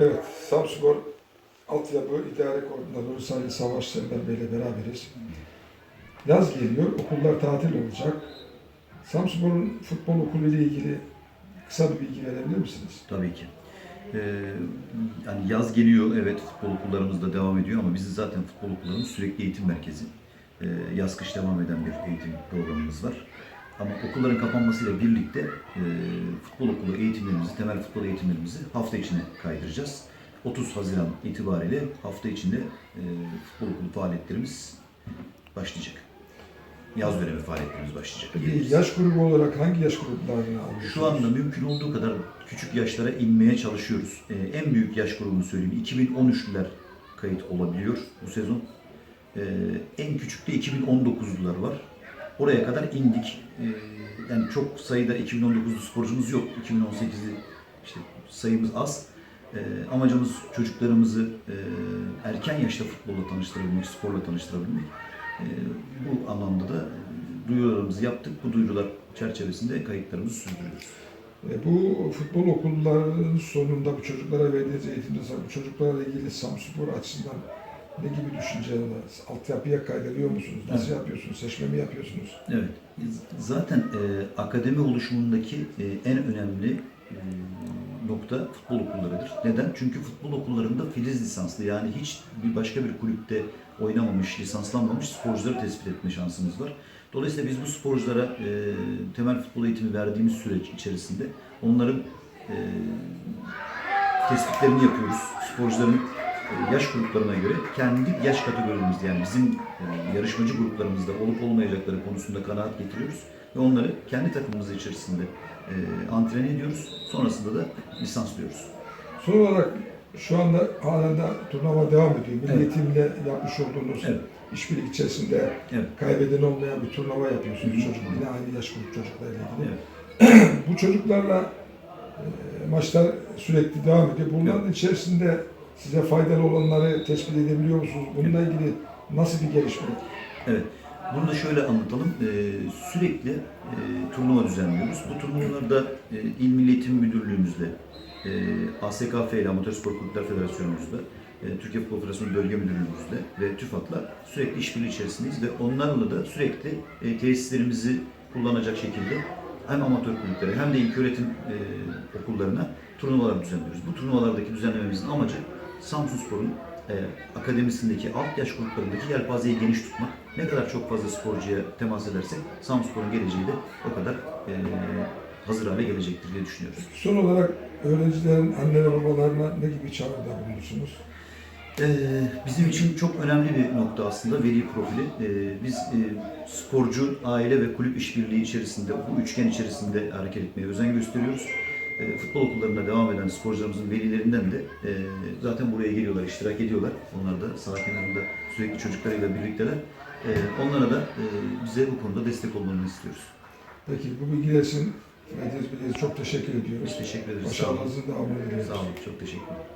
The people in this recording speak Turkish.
Evet, Samspor Altyapı İdare Koordinatörü Sayın Savaş Sender Bey ile beraberiz. Yaz geliyor, okullar tatil olacak. Samspor'un futbol okulu ile ilgili kısa bir bilgi verebilir misiniz? Tabii ki. Ee, yani yaz geliyor, evet futbol okullarımız da devam ediyor ama bizim zaten futbol okullarımız sürekli eğitim merkezi. Ee, yaz kış devam eden bir eğitim programımız var. Ama okulların kapanmasıyla birlikte e, futbol okulu eğitimlerimizi, temel futbol eğitimlerimizi hafta içine kaydıracağız. 30 Haziran itibariyle hafta içinde e, futbol okulu faaliyetlerimiz başlayacak. Yaz dönemi faaliyetlerimiz başlayacak. Peki yaş grubu olarak hangi yaş gruplarını alıyorsunuz? Şu anda mümkün olduğu kadar küçük yaşlara inmeye çalışıyoruz. Ee, en büyük yaş grubunu söyleyeyim. 2013'lüler kayıt olabiliyor bu sezon. Ee, en küçükte 2019'lular var. Oraya kadar indik. Ee, yani çok sayıda 2019'lu sporcumuz yok. 2018'li işte sayımız az. Ee, amacımız çocuklarımızı e, erken yaşta futbolla tanıştırabilmek, sporla tanıştırabilmek. Ee, bu anlamda da e, duyurularımızı yaptık. Bu duyurular çerçevesinde kayıtlarımızı sürdürüyoruz. E, Bu futbol okullarının sonunda bu çocuklara verdiğiniz eğitimde bu çocuklarla ilgili Samspor açısından ne gibi düşünceler var? Altyapıya kaydediyor musunuz? Nasıl Evet. yapıyorsunuz? Seçme mi yapıyorsunuz? Evet. Zaten e, akademi oluşumundaki e, en önemli e, nokta futbol okullarıdır. Neden? Çünkü futbol okullarında filiz lisanslı yani hiç bir başka bir kulüpte oynamamış, lisanslanmamış sporcuları tespit etme şansımız var. Dolayısıyla biz bu sporculara e, temel futbol eğitimi verdiğimiz süreç içerisinde onların e, tespitlerini yapıyoruz. Sporcuların yaş gruplarına göre kendi yaş kategorimizde yani bizim e, yarışmacı gruplarımızda olup olmayacakları konusunda kanaat getiriyoruz ve onları kendi takımımız içerisinde e, antren ediyoruz. Sonrasında da lisanslıyoruz. Son olarak şu anda halen de turnuva devam ediyor. Milli Evet. Eğitim'le yapmış olduğunuz Evet. işbirlik içerisinde Evet. kaybeden olmayan bir turnuva yapıyorsunuz. Hı hı. Çocuk yine aynı yaş grubu çocuklarla ilgili. Evet. Bu çocuklarla e, maçlar sürekli devam ediyor. Bunların içerisinde size faydalı olanları tespit edebiliyor musunuz? Bununla ilgili nasıl bir gelişme? Evet. Bunu da şöyle anlatalım. Ee, sürekli e, turnuva düzenliyoruz. Bu turnuvalarda e, İl Milli Eğitim Müdürlüğümüzle, e, ASKF ile Amatör Spor Kulüpler Federasyonumuzla, e, Türkiye Futbol Federasyonu Bölge Müdürlüğümüzle ve TÜFAD'la sürekli işbirliği içerisindeyiz ve onlarla da sürekli e, tesislerimizi kullanacak şekilde hem amatör kulüplere hem de ilköğretim e, okullarına turnuvalar düzenliyoruz. Bu turnuvalardaki düzenlememizin amacı Samsunspor'un e, akademisindeki alt yaş gruplarındaki yelpazeyi geniş tutmak. Ne kadar çok fazla sporcuya temas edersek Samsunspor'un geleceği de o kadar e, hazır hale gelecektir diye düşünüyoruz. Son olarak öğrencilerin anne ve babalarına ne gibi çağrıda bulunursunuz? Ee, bizim için çok önemli bir nokta aslında veli profili. Ee, biz e, sporcu, aile ve kulüp işbirliği içerisinde, bu üçgen içerisinde hareket etmeye özen gösteriyoruz. Ee, futbol okullarında devam eden sporcularımızın velilerinden de e, zaten buraya geliyorlar, iştirak ediyorlar. Onlar da saha kenarında sürekli çocuklarıyla birlikteler. Ee, onlara da e, bize bu konuda destek olmalarını istiyoruz. Peki bu bilgiler için çok teşekkür ediyoruz. Biz teşekkür ederiz. Sağ devamını diliyoruz. Sağ olun. Çok teşekkür ederim.